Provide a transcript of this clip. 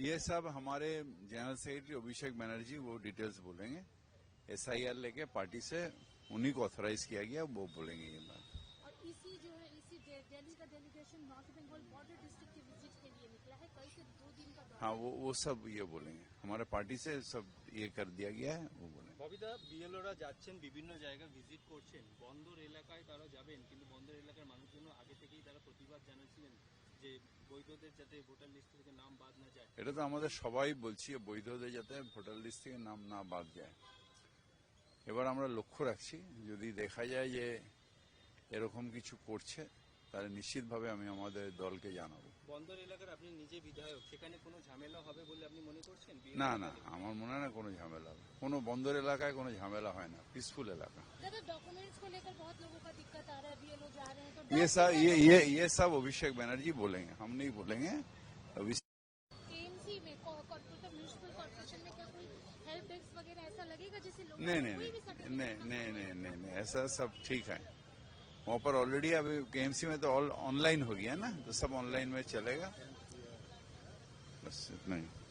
ये सब हमारे जनरल सेक्रेटरी अभिषेक बनर्जी वो डिटेल्स बोलेंगे एसआईआर लेके पार्टी से उन्हीं को ऑथराइज किया गया वो बोलेंगे ये बात और इसी जो है इसी दे- दिल्ली का delegation north Bengal border district के विजिट के लिए निकला है कल से दो दिन का दौरा हाँ वो वो सब ये बोलेंगे हमारे पार्टी से सब ये कर दिया गया है वो बोलेंगे ববিদা বিএলওরা যাচ্ছেন বিভিন্ন জায়গা ভিজিট করছেন বন্দর এলাকায় তারা যাবেন কিন্তু বন্দর এলাকার মানুষজন আগে থেকেই তারা প্রতিবাদ জানাচ্ছিলেন যে বৈধদের যাতে ভোটার লিস্ট থেকে নাম বাদ না যায়। এটা তো আমাদের সবাই বলছি বৈধদের যাতে ভোটার লিস্ট থেকে নাম না বাদ যায়। এবার আমরা লক্ষ্য রাখছি যদি দেখা যায় যে এরকম কিছু করছে তাহলে নিশ্চিতভাবে আমি আমাদের দলকে জানাব। বন্দর এলাকার আপনি নিজে বিধায়ক সেখানে কোনো ঝামেলা হবে বলে আপনি মনে করছেন? না না আমার মনে হয় না কোনো ঝামেলা হবে। কোনো বন্দর এলাকায় কোনো ঝামেলা হয় না পিসফুল এলাকা। दादा ये सब ये ये ये सब अभिषेक बनर्जी बोलेंगे हम नहीं बोलेंगे। नहीं नहीं नहीं नहीं नहीं नहीं ऐसा सब ठीक है। वहाँ पर ऑलरेडी अभी केएमसी में तो ऑल ऑनलाइन हो गया ना तो सब ऑनलाइन में चलेगा। बस इतना ही।